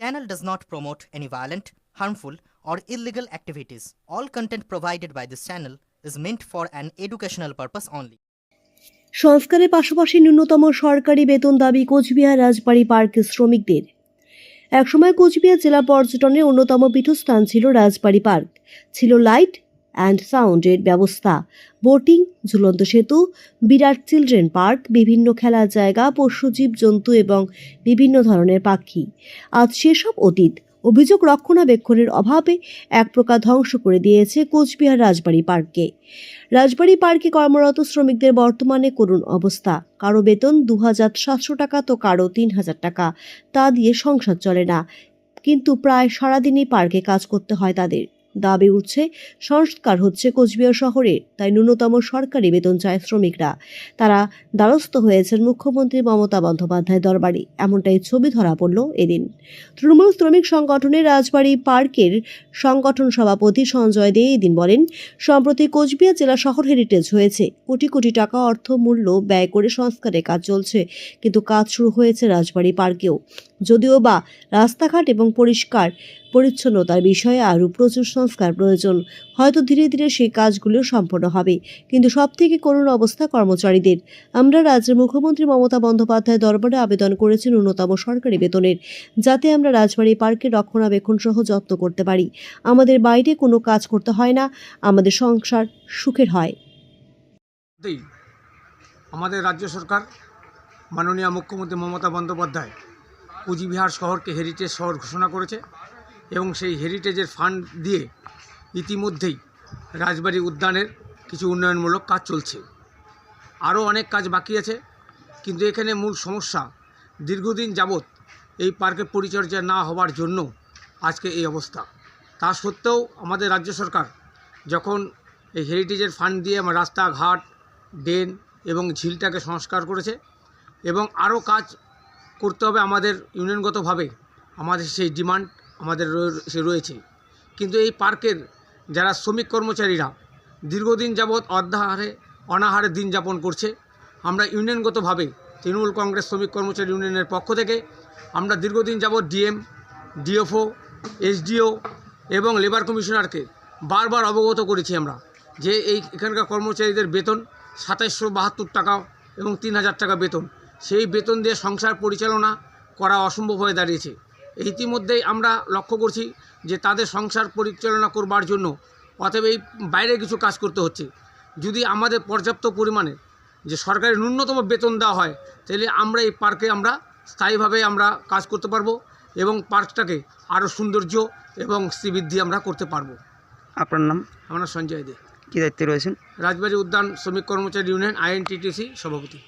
Channel does not promote any violent, harmful, or illegal activities. All content provided by this channel is meant for an educational purpose only. সংস্কারের পাশাপাশি ন্যূনতম সরকারি বেতন দাবি কোচবিহার রাজবাড়ী পার্কের শ্রমিকদের একসময় কোচবিহার জেলা পর্যটনের অন্যতম পীঠস্থান ছিল রাজবাড়ী পার্ক ছিল লাইট অ্যান্ড সাউন্ডের ব্যবস্থা। বোটিং ঝুলন্ত সেতু, বিরাট চিলড্রেন পার্ক বিভিন্ন খেলার জায়গা, পশু, জীবজন্তু এবং বিভিন্ন ধরনের পাখি। আজ সেসব অতীত অভিযোগ রক্ষণাবেক্ষণের অভাবে এক প্রকার ধ্বংস করে দিয়েছে কোচবিহার রাজবাড়ী পার্ককে রাজবাড়ী পার্কে কর্মরত শ্রমিকদের বর্তমানে করুণ অবস্থা। কারও বেতন দু হাজার সাতশো টাকা তো কারও তিন হাজার টাকা। তা দিয়ে সংসার চলে না। কিন্তু প্রায় সারাদিনই পার্কে কাজ করতে হয় তাদের। দাবি উঠছে, সংস্কার হচ্ছে কোচবিহার শহরে, তাই ন্যূনতম সরকারি বেতন চায় শ্রমিকরা। তারা দ্বারস্থ হয়েছেন মুখ্যমন্ত্রী মমতা বন্দ্যোপাধ্যায় দরবারে, এমনটাই ছবি ধরা পড়ল এদিন। তৃণমূল শ্রমিক সংগঠনের রাজবাড়ী পার্কের সংগঠন সভাপতি সঞ্জয় দে এদিন বলেন, সম্প্রতি কোচবিহার জেলা শহর হেরিটেজ হয়েছে। কোটি কোটি টাকা অর্থ মূল্য ব্যয় করে সংস্কারের কাজ চলছে, কিন্তু কাজ শুরু হয়েছে রাজবাড়ী পার্কেও। যদিও বা রাস্তাঘাট এবং পরিষ্কার পরিচ্ছন্নতার বিষয়ে আরও প্রচুর সংস্কার প্রয়োজন। হয়তো ধীরে ধীরে সেই কাজগুলো সম্পন্ন হবে। কিন্তু সব থেকে করুণ অবস্থা কর্মচারীদের। আমরা রাজ্যের মুখ্যমন্ত্রী মমতা বন্দ্যোপাধ্যায় দরবারে আবেদন করেছি ন্যূনতম সরকারি বেতনের, যাতে আমরা রাজবাড়ী পার্কের রক্ষণাবেক্ষণ সহ যত্ন করতে পারি। আমাদের বাইরে কোনো কাজ করতে হয় না, আমাদের সংসার সুখের হয়। আমাদের রাজ্য সরকার, মাননীয় মুখ্যমন্ত্রী মমতা বন্দ্যোপাধ্যায়, কুচবিহার শহরকে হেরিটেজ শহর ঘোষণা করেছে। এবং সেই হেরিটেজের ফান্ড দিয়ে ইতিমধ্যেই রাজবাড়ি উদ্যানের কিছু উন্নয়নমূলক কাজ চলছে। আরও অনেক কাজ বাকি আছে, কিন্তু এখানে মূল সমস্যা, দীর্ঘদিন যাবৎ এই পার্কের পরিচর্যা না হওয়ার জন্য আজকে এই অবস্থা। তা সত্ত্বেও আমাদের রাজ্য সরকার যখন এই হেরিটেজের ফান্ড দিয়ে আমার রাস্তাঘাট ড্রেন এবং ঝিলটাকে সংস্কার করেছে এবং আরও কাজ করতে হবে আমাদের ইউনিয়নগতভাবে, আমাদের সেই ডিমান্ড আমাদের সে রয়েছে। কিন্তু এই পার্কের যারা শ্রমিক কর্মচারীরা দীর্ঘদিন যাবৎ অর্ধাহারে, অনাহারে দিন যাপন করছে, আমরা ইউনিয়নগতভাবে তৃণমূল কংগ্রেস শ্রমিক কর্মচারী ইউনিয়নের পক্ষ থেকে আমরা দীর্ঘদিন যাবৎ ডিএম, ডিএফও, এসডিও এবং লেবার কমিশনারকে বারবার অবগত করেছি আমরা যে এই এখানকার কর্মচারীদের বেতন সাতাইশশো বাহাত্তর টাকা এবং তিন হাজার টাকা বেতন। সেই বেতন দিয়ে সংসার পরিচালনা করা অসম্ভব হয়ে দাঁড়িয়েছে। ইতিমধ্যেই আমরা লক্ষ্য করছি যে তাদের সংসার পরিচালনা করবার জন্য অতএব এই বাইরে কিছু কাজ করতে হচ্ছে। যদি আমাদের পর্যাপ্ত পরিমাণে যে সরকারি ন্যূনতম বেতন দেওয়া হয় তাহলে আমরা এই পার্কে আমরা স্থায়ীভাবে আমরা কাজ করতে পারব এবং পার্কটাকে আরও সৌন্দর্য এবং শ্রীবৃদ্ধি আমরা করতে পারব। আপনার নাম? আমরা সঞ্জয় দে। কী দায়িত্বে রয়েছেন? রাজবাড়ী উদ্যান শ্রমিক কর্মচারী ইউনিয়ন আইএনটিটিসি সভাপতি।